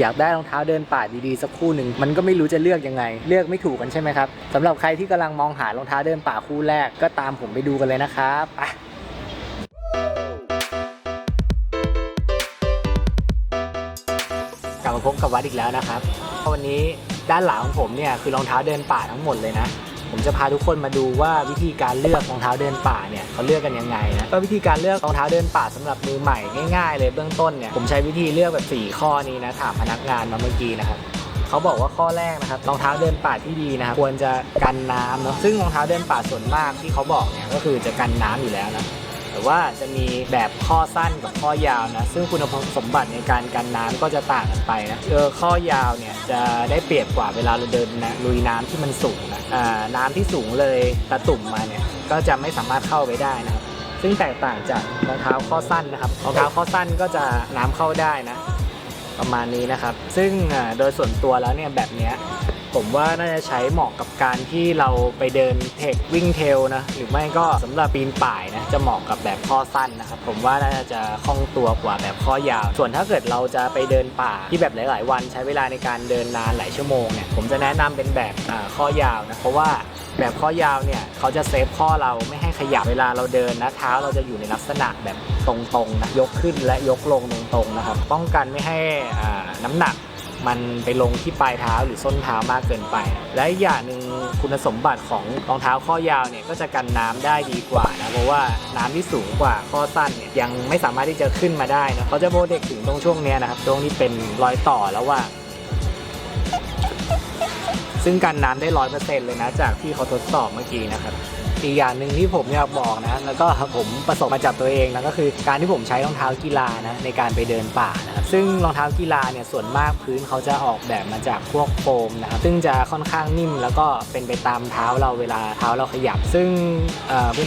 อยากได้รองเท้าเดินป่าดีๆสักคู่หนึ่งมันก็ไม่รู้จะเลือกยังไง เลือกไม่ถูกกันใช่ไหมครับสำหรับใครที่กำลังมองหารองเท้าเดินป่าคู่แรกก็ตามผมไปดูกันเลยนะครับไปกลับมาพบกับวัดอีกแล้วนะครับวันนี้ด้านหลังของผมเนี่ยคือรองเท้าเดินป่าทั้งหมดเลยนะ ผมจะพาทุกคนมาดูว่าวิธีการเลือกรองเท้าเดินป่าเนี่ยเขาเลือกกันยังไงนะก็วิธีการเลือกรองเท้าเดินป่าสำหรับมือใหม่ง่ายๆเลยเบื้องต้นเนี่ยผมใช้วิธีเลือกแบบ 4 ข้อนี้นะถามพนักงานมาเมื่อกี้นะครับเขาบอกว่าข้อแรกนะครับรองเท้าเดินป่าที่ดีนะครับควรจะกันน้ำเนาะซึ่งรองเท้าเดินป่าส่วนมากที่เขาบอกเนี่ยก็คือจะกันน้ำอยู่แล้วนะ แต่ว่าจะมีแบบข้อสั้นกับข้อยาวนะ ซึ่งคุณสมบัติในการกันน้ำก็จะต่างกันไปนะเออข้อยาวเนี่ยจะได้เปรียบกว่าเวลาเราเดินนะลุยน้ำที่มันสูงนะอ่าน้ำที่สูงเลยตะตุ่มมาเนี่ยก็จะไม่สามารถเข้าไปได้นะครับซึ่งแตกต่างจากรองเท้าข้อสั้นนะครับรองเท้าข้อสั้นก็จะน้ำเข้าได้นะ ประมาณนี้นะครับ ซึ่งโดยส่วนตัวแล้วเนี่ยแบบนี้ ผมว่าน่าจะใช้เหมาะกับการที่เราไปเดินเทควิ่งเทลนะ หรือไม่ก็สำหรับปีนป่ายนะจะเหมาะกับแบบข้อสั้นนะครับผมว่าน่าจะคล่องตัวกว่าแบบข้อยาว ส่วนถ้าเกิดเราจะไปเดินป่าที่แบบหลาย ๆ วัน ใช้เวลาในการเดินนานหลายชั่วโมงเนี่ยผมจะแนะนำเป็นแบบข้อยาวนะเพราะว่าแบบข้อยาวเนี่ยเขาจะเซฟข้อเราไม่ให้ขยับเวลาเราเดินนะเท้าเราจะอยู่ในลักษณะแบบตรงๆนะยกขึ้นและยกลงตรงๆนะครับป้องกันไม่ให้น้ำหนัก มันไปลงที่ปลายเท้าหรือส้นเท้ามากเกินไป และอีกอย่างหนึ่งคุณสมบัติของรองเท้าข้อยาวเนี่ยก็จะกันน้ำได้ดีกว่านะเพราะว่าน้ำที่สูงกว่าข้อสั้นเนี่ยยังไม่สามารถที่จะขึ้นมาได้นะเขาจะโปรเทคถึงตรงช่วงเนี้ยนะครับตรงนี้เป็นรอยต่อแล้วว่า ซึ่งกันน้ำได้ร้อยเปอร์เซ็นต์เลยนะจากที่เขาทดสอบเมื่อกี้นะครับ อีกอย่างหนึ่งที่ผมอยากบอกนะ แล้วก็ผมประสบมาจากตัวเองนะก็คือการที่ผมใช้รองเท้ากีฬานะในการไปเดินป่านะซึ่งรองเท้ากีฬาเนี่ยส่วนมากพื้นเขาจะออกแบบมาจากพวกโฟมนะครับซึ่งจะค่อนข้างนิ่มแล้วก็เป็นไปตามเท้าเราเวลาเท้าเราขยับ ซึ่ง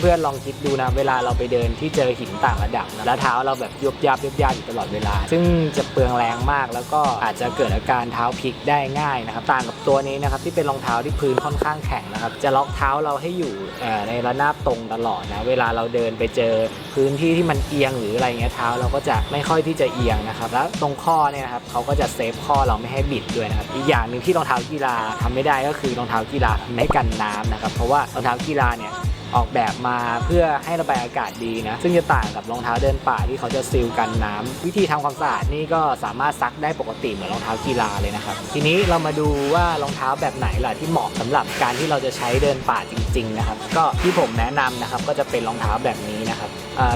เพื่อนๆลองคิดดูนะเวลาเราไปเดินที่เจอหินต่างระดับนะแล้วเท้าเราแบบยุบยับยุบยับอยู่ตลอดเวลา ซึ่งจะเปลืองแรงมากแล้วก็อาจจะเกิดอาการเท้าพลิกได้ง่ายนะครับต่างกับตัวนี้นะครับที่เป็นรองเท้าที่พื้นค่อนข้างแข็งนะครับจะล็อกเท้าเราให้อยู่เในระนาบตรงตลอดนะ เวลาเราเดินไปเจอพื้นที่ที่มันเอียงหรืออะไรเงี้ยเท้าเราก็จะไม่ค่อยที่จะเอียงนะครับ แล้วตรงข้อเนี่ยนะครับเขาก็จะเซฟข้อเราไม่ให้บิดด้วยนะครับ อีกอย่างหนึ่งที่รองเท้ากีฬาทำไม่ได้ก็คือรองเท้ากีฬาไม่กันน้ำนะครับ เพราะว่ารองเท้ากีฬาเนี่ย ออกแบบมาเพื่อให้ระบายอากาศดีนะ ซึ่งจะต่างกับรองเท้าเดินป่าที่เขาจะซีลกันน้ำวิธีทำความสะอาดนี่ก็สามารถซักได้ปกติเหมือนรองเท้ากีฬาเลยนะครับ ทีนี้เรามาดูว่ารองเท้าแบบไหนล่ะที่เหมาะสำหรับการที่เราจะใช้เดินป่าจริง ๆ นะครับ ก็ที่ผมแนะนำนะครับก็จะเป็นรองเท้าแบบนี้นะครับ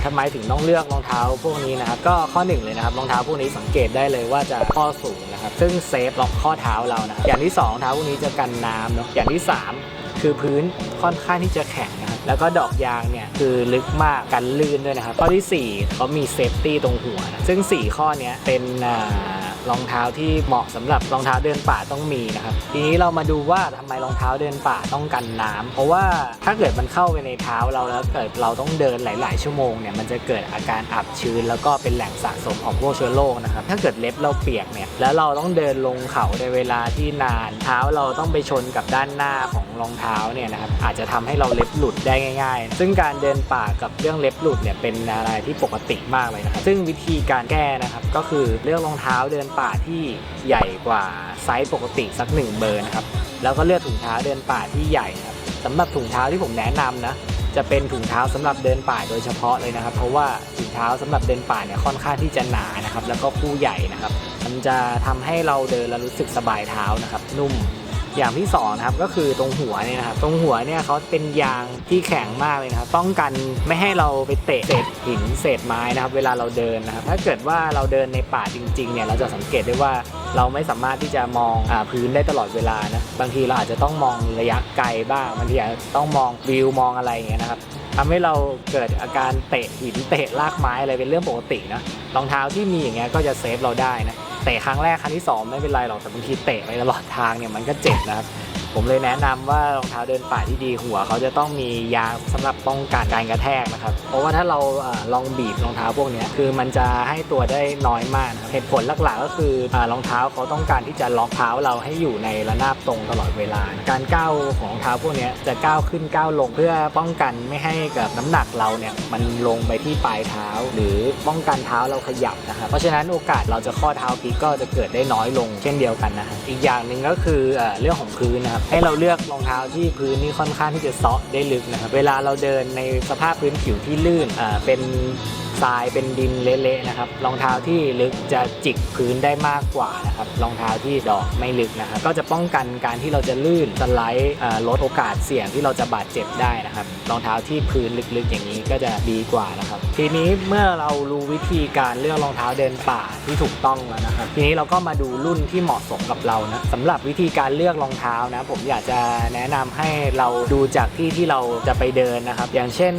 ทำไมถึงต้องเลือกรองเท้าพวกนี้นะครับก็ข้อหนึ่งเลยนะครับรองเท้าพวกนี้สังเกตได้เลยว่าจะข้อสูงนะครับซึ่งเซฟล็อกข้อเท้าเรานะอย่างที่สองเท้าพวกนี้จะกันน้ำเนาะอย่างที่สามคือพื้นค่อนข้างที่จะแข็งนะ แล้วก็ดอกยางเนี่ยคือลึกมากกันลื่นด้วยนะครับ ข้อที่4เขามีเซฟตี้ตรงหัวนะซึ่ง 4 ข้อนี้เป็นอ่า รองเท้าที่เหมาะสำหรับรองเท้าเดินป่าต้องมีนะครับทีนี้เรามาดูว่าทำไมรองเท้าเดินป่าต้องกันน้ำเพราะว่าถ้าเกิดมันเข้าไปในเท้าเราแล้วเกิดเราต้องเดินหลาย ๆ ชั่วโมงเนี่ยมันจะเกิดอาการอับชื้น แล้วก็เป็นแหล่งสะสมของพวกเชื้อโรคนะครับถ้าเกิดเล็บเราเปียกเนี่ยแล้วเราต้องเดินลงเขาในเวลาที่นานเท้าเราต้องไปชนกับด้านหน้าของรองเท้าเนี่ยนะครับอาจจะทำให้เราเล็บหลุดได้ง่าย ๆ ซึ่งการเดินป่ากับเรื่องเล็บหลุดเนี่ยเป็นอะไรที่ปกติมากเลยนะครับซึ่งวิธีการแก้นะครับก็คือเลือกรองเท้าเดินป่าที่ใหญ่กว่าไซส์ปกติสักหนึ่งเบอร์นะครับ แล้วก็เลือกถุงเท้าเดินป่าที่ใหญ่ครับสำหรับถุงเท้าที่ผมแนะนำนะ จะเป็นถุงเท้าสำหรับเดินป่าโดยเฉพาะเลยนะครับ เพราะว่าถุงเท้าสำหรับเดินป่าเนี่ยค่อนข้างที่จะหนานะครับ แล้วก็คู่ใหญ่นะครับ มันจะทำให้เราเดินแล้วรู้สึกสบายเท้านะครับ นุ่ม อย่างที่สองนะครับก็คือตรงหัวเนี่ยนะครับตรงหัวเนี่ยเขาเป็นยางที่แข็งมากเลยนะครับป้องกันไม่ให้เราไปเตะเศษหินเศษไม้นะครับ เวลาเราเดินนะครับ ถ้าเกิดว่าเราเดินในป่าจริงๆเนี่ยเราจะสังเกตได้ว่าเราไม่สามารถที่จะมองอพื้นได้ตลอดเวลานะบางทีเราอาจจะต้องมองระยะไกลบ้างบางทีอาจจะต้องมองวิวมองอะไรอย่างเงี้ยนะครับทำให้เราเกิดอาการเตะหินเตะรากไม้อะไรเป็นเรื่องปกตินะรองเท้าที่มีอย่างเงี้ยก็จะเซฟเราได้นะ เตะครั้งแรกครั้งที่สองไม่เป็นไรหรอกแต่บางทีเตะไปตลอดทางเนี่ยมันก็เจ็บนะครับ ผมเลยแนะนำว่ารองเท้าเดินป่าที่ดีหัว เขาจะต้องมียางสำหรับป้องกันการกระแทกนะครับ เพราะว่าถ้าเราลองบีบรองเท้าพวกนี้คือมันจะให้ตัวได้น้อยมากเหตุผลหลักๆก็คือรองเท้าเขาต้องการที่จะล็อกเท้าเราให้อยู่ในระนาบตรงตลอดเวลา การก้าวของรองเท้าพวกนี้จะก้าวขึ้นก้าวลงเพื่อป้องกันไม่ให้กับน้ำหนักเราเนี่ยมันลงไปที่ปลายเท้า หรือป้องกันเท้าเราขยับนะครับเพราะฉะนั้นโอกาสเราจะข้อเท้าพลิกก็จะเกิดได้น้อยลงเช่นเดียวกันนะอีกอย่างหนึ่งก็คือเรื่องของพื้นนะครับให้เราเลือกรองเท้าที่พื้นนี่ค่อนข้างที่จะเซาะได้ลึกนะครับ เวลาเราเดินในสภาพพื้นผิวที่ลื่น อ่า เป็น ทรายเป็นดินเละๆนะครับรองเท้าที่ลึกจะจิกพื้นได้มากกว่านะครับรองเท้าที่ดอกไม่ลึกนะครับก็จะป้องกันการที่เราจะลื่นสไลด์ลดโอกาสเสี่ยงที่เราจะบาดเจ็บได้นะครับรองเท้าที่พื้นลึกๆ อย่างนี้ก็จะดีกว่านะครับ ทีนี้เมื่อเรารู้วิธีการเลือกรองเท้าเดินป่าที่ถูกต้องแล้วนะครับทีนี้เราก็มาดูรุ่นที่เหมาะสมกับเรานะสำหรับวิธีการเลือกรองเท้านะผมอยากจะแนะนำให้เราดูจากที่ที่เราจะไปเดินนะครับ อย่างเช่น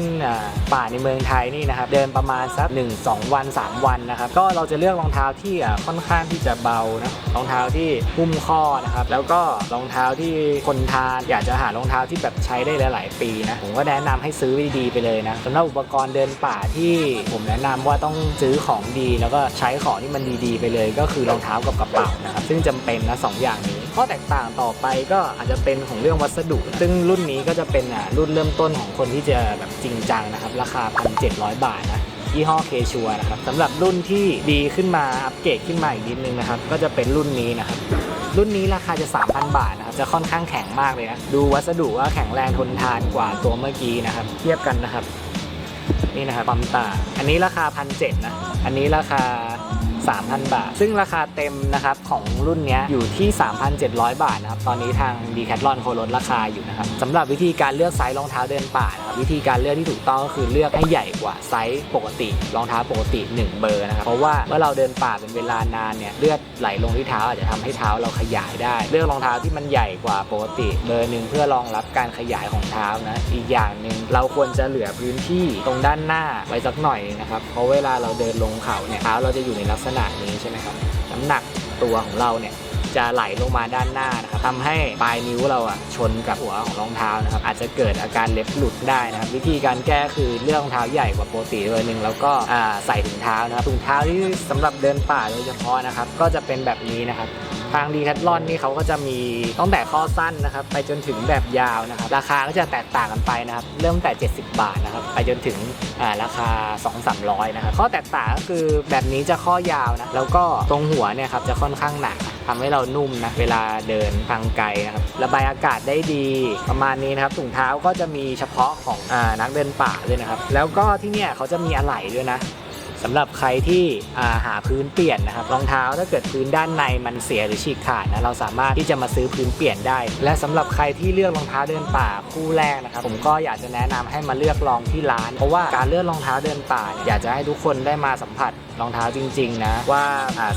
ป่าในเมืองไทยนี่นะครับเดินประมาณสัก1 2 วัน 3 วันนะครับ ก็เราจะเลือกรองเท้าที่อ่าค่อนข้างที่จะเบานะรองเท้าที่หุ้มข้อนะครับ แล้วก็รองเท้าที่คนทานอยากจะหารองเท้าที่แบบใช้ได้หลาย ๆ ปีนะ ผมก็แนะนำให้ซื้อดีๆไปเลยนะสำหรับอุปกรณ์เดินป่าที่ผมแนะนำว่าต้องซื้อของดีแล้วก็ใช้ของที่มันดีๆ ไปเลย ก็คือรองเท้ากับกระเป๋านะครับ ซึ่งจำเป็นนะสองอย่างนี้ข้อแตกต่างต่อไปก็อาจจะเป็นของเรื่องวัสดุ ซึ่งรุ่นนี้ก็จะเป็นอ่ารุ่นเริ่มต้นของคนที่จะแบบจริงจังนะครับ ราคา 1,700 บาทนะ ยี่ห้อเคชัวนะครับสำหรับรุ่นที่ดีขึ้นมาอัปเกรดขึ้นมาอีกนิดนึงนะครับก็จะเป็นรุ่นนี้นะครับรุ่นนี้ราคาจะ 3,000 บาทนะครับ จะค่อนข้างแข็งมากเลยนะ ดูวัสดุว่าแข็งแรงทนทานกว่าตัวเมื่อกี้นะครับ เทียบกันนะครับ นี่นะครับปั๊มตา อันนี้ราคา1,700นะ อันนี้ราคา 3,000 บาท ซึ่งราคาเต็มนะครับของรุ่นนี้อยู่ที่ 3,700 บาทนะครับ ตอนนี้ทาง d ีแคทลอนเขาลดราคาอยู่นะครับสำหรับวิธีการเลือกไซส์รองเท้าเดินป่านะครับวิธีการเลือกที่ถูกต้องก็คือเลือกให้ใหญ่กว่าไซส์ปกติรองเท้าปกติ 1 เบอร์นะครับเพราะว่าเมื่อเราเดินป่าเป็นเวลานานเนี่ยเลือดไหลลงที่เท้าอาจจะทำให้เท้าเราขยายได้ เลือกรองเท้าที่มันใหญ่กว่าปกติเบอร์หนึ่งเพื่อรองรับการขยายของเท้านะอีกอย่างหนึ่งเราควรจะเหลือพื้นที่ตรงด้านหน้าไว้สักหน่อยนะครับเพราะเวลาเราเดินลงเขาเนี่ยเท้าเราจะอยู่ในลักษณะนี้ใช่ไหมครับน้ำหนักตัวของเราเนี่ยจะไหลลงมาด้านหน้านะครับทำให้ปลายนิ้วเราอะชนกับหัวของรองเท้านะครับอาจจะเกิดอาการเล็บหลุด ได้นะครับวิธีการแก้คือเลือกรองเท้าใหญ่กว่าปกติเลยหนึ่งแล้วก็ใส่ถุงเท้านะครับถุงเท้าที่สำหรับเดินป่าโดยเฉพาะนะครับก็จะเป็นแบบนี้นะครับทางดีแคทลอนนี่เขาก็จะมีตั้งแต่ข้อสั้นนะครับไปจนถึงแบบยาวนะครับราคาก็จะแตกต่างกันไปนะครับเริ่มแต่ 70 บาทนะครับไปจนถึงอ่าราคา 2-300นะครับข้อแตกต่างก็คือแบบนี้จะข้อยาวนะแล้วก็ตรงหัวเนี่ยครับจะค่อนข้างหนักทำให้เรานุ่มนะเวลาเดินทางไกลนะครับระบายอากาศได้ดีประมาณนี้นะครับถุงเท้าก็จะมีเฉพาะของอานักเดินป่าด้วยนะครับ แล้วก็ที่เนี่ยเขาจะมีอะไหล่ด้วยนะสำหรับใครที่หาพื้นเปลี่ยนนะครับรองเท้าถ้าเกิดพื้นด้านในมันเสียหรือฉีกขาดนะเราสามารถที่จะมาซื้อพื้นเปลี่ยนได้ และสำหรับใครที่เลือกรองเท้าเดินป่าคู่แรกนะครับผมก็อยากจะแนะนำให้มาเลือกลองที่ร้าน เพราะว่าการเลือกรองเท้าเดินป่า อยากจะให้ทุกคนได้มาสัมผัส รองเท้าจริง ๆ นะ ว่า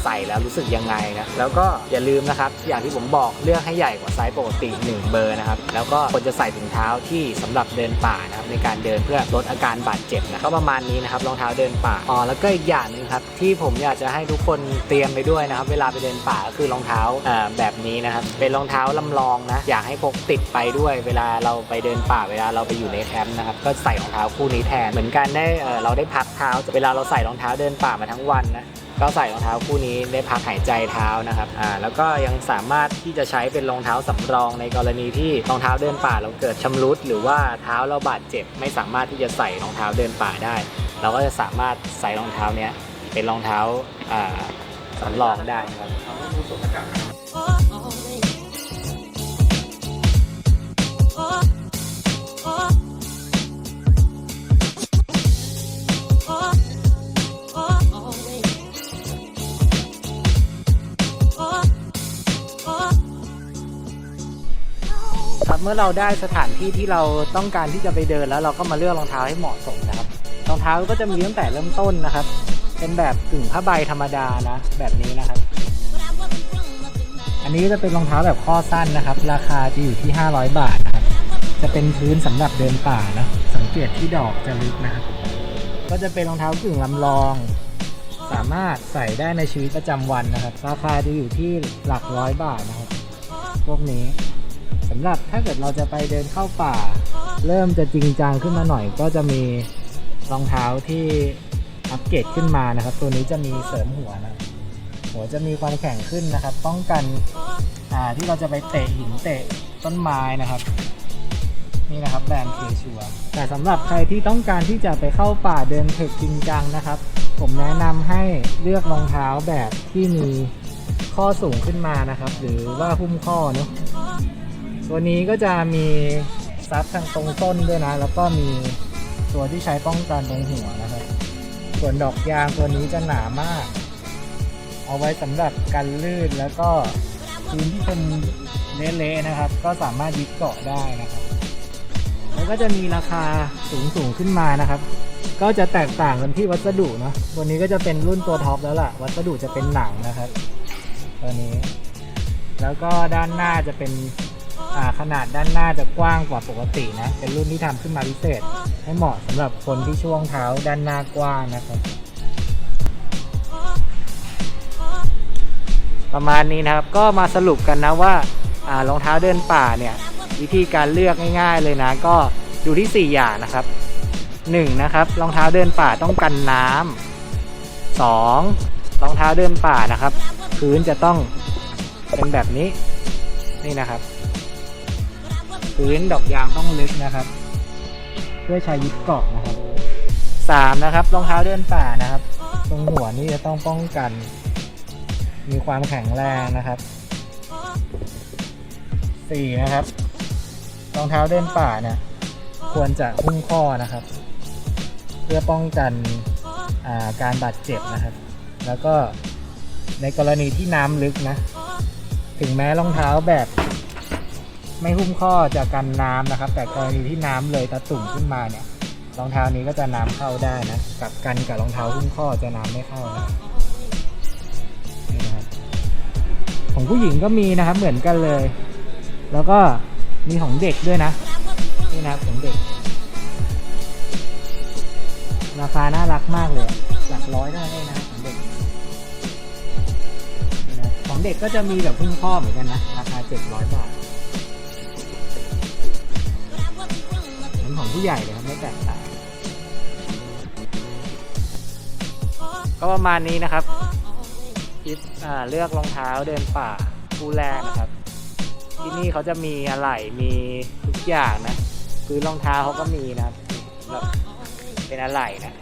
ใส่แล้วรู้สึกยังไงนะแล้วก็อย่าลืมนะครับ อย่างที่ผมบอกเลือกให้ใหญ่กว่าไซส์ปกติ 1 เบอร์นะครับ แล้วก็ควรจะใส่ถุงเท้าที่สำหรับเดินป่านะครับในการเดินเพื่อลดอาการบาดเจ็บนะก็ประมาณนี้นะครับรองเท้าเดินป่าอ๋อแล้วก็อีกอย่างหนึงครับที่ผมอยากจะให้ทุกคนเตรียมไปด้วยนะครับ เวลาไปเดินป่าก็คือรองเท้าแบบนี้นะครับเป็นรองเท้าลำลองนะอยากให้พกติดไปด้วย เวลาเราไปเดินป่าเวลาเราไปอยู่ในแคมป์นะครับก็ใส่รองเท้าคู่นี้แทนเหมือนกันได้เอ่อเราได้พักเท้าเวลาเราใส่รองเท้าเดินป่ามาทั้งวันนะก็ใส่รองเท้าคู่นี้ได้พักหายใจเท้านะครับอ่าแล้วก็ยังสามารถที่จะใช้เป็นรองเท้าสำรองในกรณีที่รองเท้าเดินป่าเราเกิดชำรุด หรือว่าเท้าเราบาดเจ็บ ไม่สามารถที่จะใส่รองเท้าเดินป่าได้ เราก็จะสามารถใส่รองเท้าเนี้ยเป็นรองเท้าอ่าสำรองได้ครับ มื่อเราได้สถานที่ที่เราต้องการที่จะไปเดินแล้วเราก็มาเลือกรองเท้าให้เหมาะสมนะครับ รองเท้าก็จะมีตั้งแต่เริ่มต้นนะครับ เป็นแบบกึ่งผ้าใบธรรมดานะ แบบนี้นะครับ อันนี้จะเป็นรองเท้าแบบข้อสั้นนะครับ ราคาจะอยู่ที่ 500 บาทนะครับ จะเป็นพื้นสำหรับเดินป่านะ สังเกตที่ดอกจะลึกนะครับ ก็จะเป็นรองเท้ากึ่งลำลอง สามารถใส่ได้ในชีวิตประจำวันนะครับ ราคาจะอยู่ที่หลักร้อยบาทนะครับ พวกนี้ สำหรับถ้าเกิดเราจะไปเดินเข้าป่า เริ่มจะจริงจังขึ้นมาหน่อย ก็จะมีรองเท้าที่อัปเกรดขึ้นมานะครับ ตัวนี้จะมีเสริมหัวนะ หัวจะมีความแข็งขึ้นนะครับ ป้องกันอ่าที่เราจะไปเตะหินเตะต้นไม้นะครับนี่นะครับแบรนด์เคชัวแต่สำหรับใครที่ต้องการที่จะไปเข้าป่าเดินเทรคจริงจังนะครับ ผมแนะนำให้เลือกรองเท้าแบบที่มีข้อสูงขึ้นมานะครับ หรือว่าหุ้มข้อเนาะ ตัวนี้ก็จะมีซับทางตรงต้นด้วยนะ แล้วก็มีตัวที่ใช้ป้องกันตรงหัวนะครับ ส่วนดอกยางตัวนี้จะหนามาก เอาไว้สำหรับกันลื่นแล้วก็พื้นที่เป็นเละๆนะครับ ก็สามารถยึดเกาะได้นะครับ แล้วก็จะมีราคาสูงสูงๆขึ้นมานะครับ ก็จะแตกต่างกันที่วัสดุเนาะตัวนี้ก็จะเป็นรุ่นตัวท็อปแล้วล่ะ วัสดุจะเป็นหนังนะครับ ตัวนี้ แล้วก็ด้านหน้าจะเป็น ขนาดด้านหน้าจะกว้างกว่าปกตินะ เป็นรุ่นที่ทำขึ้นมาพิเศษ ให้เหมาะสำหรับคนที่ช่วงเท้าด้านหน้ากว้างนะครับ ประมาณนี้นะครับก็มาสรุปกันนะว่ารองเท้าเดินป่าเนี่ย วิธีการเลือกง่าย ๆ เลยนะ ก็ดูที่ 4 อย่างนะครับ 1. นะครับรองเท้าเดินป่าต้องกันน้ำ 2. รองเท้าเดินป่านะครับ พื้นจะต้องเป็นแบบนี้นี่นะครับ พื้นดอกยางต้องลึกนะครับ เพื่อใช้ยึดเกาะนะครับ 3. นะครับรองเท้าเดินป่านะครับ ตรงหัวนี่จะต้องป้องกัน มีความแข็งแรงนะครับ 4. นะครับรองเท้าเดินป่าเนี่ย ควรจะหุ้มข้อนะครับ เพื่อป้องกันาการบาดเจ็บนะครับ แล้วก็ในกรณีที่น้ำลึกนะ ถึงแม้รองเท้าแบบ ไม่หุ้มข้อจะกันน้ำนะครับ แต่กรณีที่น้ำเลยตะตุ่มขึ้นมาเนี่ยรองเท้านี้ก็จะน้ำเข้าได้นะกับกันกับรองเท้าหุ้มข้อจะน้ำไม่เข้านะนี่นะครับของผู้หญิงก็มีนะครับเหมือนกันเลย แล้วก็มีของเด็กด้วยนะนี่นะครับของเด็ก ราคาน่ารักมากเลย หลักร้อยเท่านั้เองนะของเด็กของเด็กก็จะมีแบบพึ่งข้อเหมือนกันนะราคาเจ็ดร้อยบาท เหมือนของผู้ใหญ่เลยครับไม่แตกต่างก็ประมาณนี้นะครับคิดเลือกรองเท้าเดินป่าคู่แรกนะครับ ที่นี่เขาจะมีอะไหล่มีทุกอย่างนะพื้นรองเท้าเขาก็มีนะครับแบบเป็นอะไหล่นะ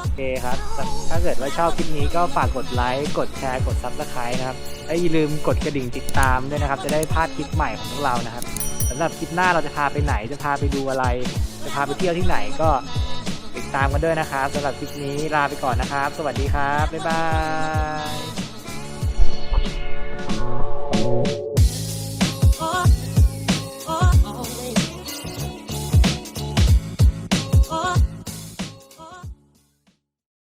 โอเคครับ ถ้าเกิดว่าชอบคลิปนี้ก็ฝากกดไลค์ กดแชร์ กดซับสไครต์นะครับและอย่าลืมกดกระดิ่งติดตามด้วยนะครับ จะได้พลาดคลิปใหม่ของพวกเรานะครับ สำหรับคลิปหน้าเราจะพาไปไหนจะพาไปดูอะไร จะพาไปเที่ยวที่ไหนก็ติดตามกันด้วยนะครับสำหรับคลิปนี้ลาไปก่อนนะครับ สวัสดีครับบ๊ายบาย